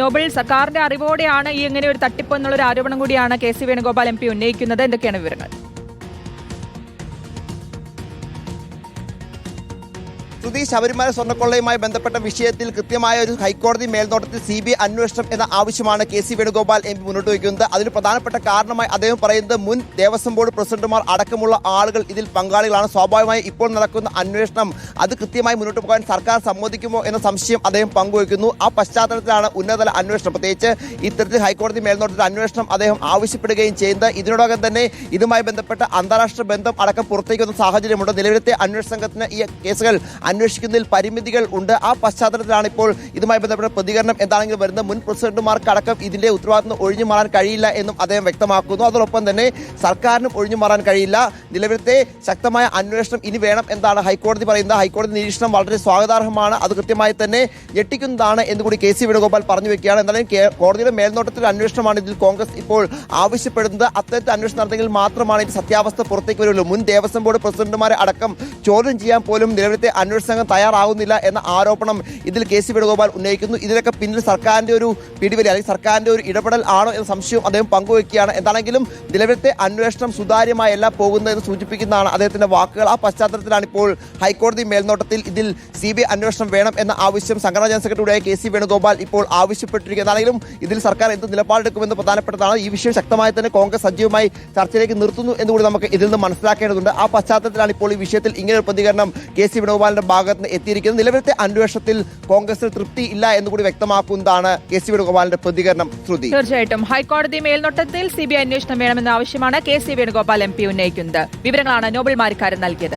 Nobel സർക്കാരിന്റെ അറിവോടെയാണ് ഈ ഇങ്ങനെ ഒരു തട്ടിപ്പ് എന്നുള്ള ഒരു ആരോപണം കൂടിയാണ് K C Venugopal M P ഉന്നയിക്കുന്നത്. എന്തൊക്കെയാണ് വിവരങ്ങൾ? ശ്രുതി ശബരിമല സ്വർണക്കൊള്ളയുമായി ബന്ധപ്പെട്ട വിഷയത്തിൽ കൃത്യമായ ഒരു ഹൈക്കോടതി മേൽനോട്ടത്തിൽ സി ബി അന്വേഷണം എന്ന ആവശ്യമാണ് K C Venugopal M P മുന്നോട്ട് വയ്ക്കുന്നത്. അതിന് പ്രധാനപ്പെട്ട കാരണമായി അദ്ദേഹം പറയുന്നത് മുൻ ദേവസ്വം ബോർഡ് പ്രസിഡന്റുമാർ അടക്കമുള്ള ആളുകൾ ഇതിൽ പങ്കാളികളാണ്. സ്വാഭാവികമായി ഇപ്പോൾ നടക്കുന്ന അന്വേഷണം അത് കൃത്യമായി മുന്നോട്ട് പോകാൻ സർക്കാർ സമ്മതിക്കുമോ എന്ന സംശയം അദ്ദേഹം പങ്കുവയ്ക്കുന്നു. ആ പശ്ചാത്തലത്തിലാണ് ഉന്നതതല അന്വേഷണം. പ്രത്യേകിച്ച് ഇത്തരത്തിൽ ഹൈക്കോടതി മേൽനോട്ടത്തിൽ അന്വേഷണം അദ്ദേഹം ആവശ്യപ്പെടുകയും ചെയ്യുന്നത്. ഇതിനോടകം തന്നെ ഇതുമായി ബന്ധപ്പെട്ട അന്താരാഷ്ട്ര ബന്ധം അടക്കം പുറത്തേക്ക് വന്ന സാഹചര്യമുണ്ട്. നിലവിലത്തെ അന്വേഷണ സംഘത്തിന് ഈ കേസുകൾ അന്വേഷിക്കുന്നതിൽ പരിമിതികൾ ഉണ്ട്. ആ പശ്ചാത്തലത്തിലാണ് ഇപ്പോൾ ഇതുമായി ബന്ധപ്പെട്ട പ്രതികരണം എന്താണെങ്കിലും വരുന്നത്. മുൻ പ്രസിഡന്റുമാർക്കടക്കം ഇതിന്റെ ഉത്തരവാദിത്വം ഒഴിഞ്ഞു മാറാൻ കഴിയില്ല എന്നും അദ്ദേഹം വ്യക്തമാക്കുന്നു. അതോടൊപ്പം തന്നെ സർക്കാരിനും ഒഴിഞ്ഞു മാറാൻ കഴിയില്ല. നിലവിലത്തെ ശക്തമായ അന്വേഷണം ഇനി വേണം എന്നാണ് ഹൈക്കോടതി പറയുന്നത്. ഹൈക്കോടതി നിരീക്ഷണം വളരെ സ്വാഗതാർഹമാണ്. അത് കൃത്യമായി തന്നെ ഞെട്ടിക്കുന്നതാണ് എന്ന് കൂടി കെ സി വേണുഗോപാൽ പറഞ്ഞു വെക്കുകയാണ്. എന്നാലും കോടതിയുടെ മേൽനോട്ടത്തിൽ അന്വേഷണമാണ് ഇതിൽ കോൺഗ്രസ് ഇപ്പോൾ ആവശ്യപ്പെടുന്നത്. അത്തരത്തിൽ അന്വേഷണം നടന്നെങ്കിൽ മാത്രമാണ് ഇതിന്റെ സത്യാവസ്ഥ പുറത്തേക്ക് വരുള്ളൂ. മുൻ ദേവസ്വം ബോർഡ് പ്രസിഡന്റുമാരെ അടക്കം ചോദ്യം ചെയ്യാൻ പോലും നിലവിലത്തെ അന്വേഷണ സംഘം തയ്യാറാകുന്നില്ല എന്ന ആരോപണം ഇതിൽ കെ സി വേണുഗോപാൽ ഉന്നയിക്കുന്നു. ഇതിനൊക്കെ പിന്നിൽ സർക്കാരിന്റെ ഒരു പിടിവലി അല്ലെങ്കിൽ സർക്കാരിന്റെ ഒരു ഇടപെടൽ ആണോ എന്ന സംശയം അദ്ദേഹം പങ്കുവയ്ക്കുകയാണ്. എന്താണെങ്കിലും നിലവിലത്തെ അന്വേഷണം സുതാര്യമായല്ല പോകുന്നതെന്ന് സൂചിപ്പിക്കുന്നതാണ് അദ്ദേഹത്തിന്റെ വാക്കുകൾ. ആ പശ്ചാത്തലത്തിലാണ് ഇപ്പോൾ ഹൈക്കോടതി മേൽനോട്ടത്തിൽ ഇതിൽ സി ബി ഐ അന്വേഷണം വേണം എന്ന ആവശ്യം സംഘടനാ ജനറൽ സെക്രട്ടറിയായ കെ സി വേണുഗോപാൽ ഇപ്പോൾ ആവശ്യപ്പെട്ടിരിക്കുന്നത് എന്താണെങ്കിലും ഇതിൽ സർക്കാർ എന്ത് നിലപാടെടുക്കുമെന്ന് പ്രധാനപ്പെട്ടതാണ്. ഈ വിഷയം ശക്തമായി തന്നെ കോൺഗ്രസ് സജീവമായി ചർച്ചയിലേക്ക് നിർത്തുന്നു എന്നുകൂടി നമുക്ക് ഇതിൽ നിന്ന് മനസ്സിലാക്കേണ്ടതുണ്ട്. ആ പശ്ചാത്തലത്തിലാണ് ഇപ്പോൾ ഈ വിഷയത്തിൽ ഇങ്ങനെ ഒരു പ്രതികരണം കെ സി വേണുഗോപാലിന്റെ ഭാഗത്ത് നിന്ന് എത്തിയിരിക്കുന്നത് നിലവിലത്തെ അന്വേഷണത്തിൽ കോൺഗ്രസിന് തൃപ്തി ഇല്ല എന്നുകൂടി വ്യക്തമാക്കുന്നതാണ് കെ സി വേണുഗോപാലിന്റെ പ്രതികരണം ശ്രുതി. തീർച്ചയായിട്ടും. ഹൈക്കോടതി മേൽനോട്ടത്തിൽ സി ബി ഐ അന്വേഷണം വേണമെന്ന ആവശ്യമാണ് K C Venugopal M P ഉന്നയിക്കുന്നത്. വിവരങ്ങളാണ് നോബൽ മാരിക്കാരൻ നൽകിയത്.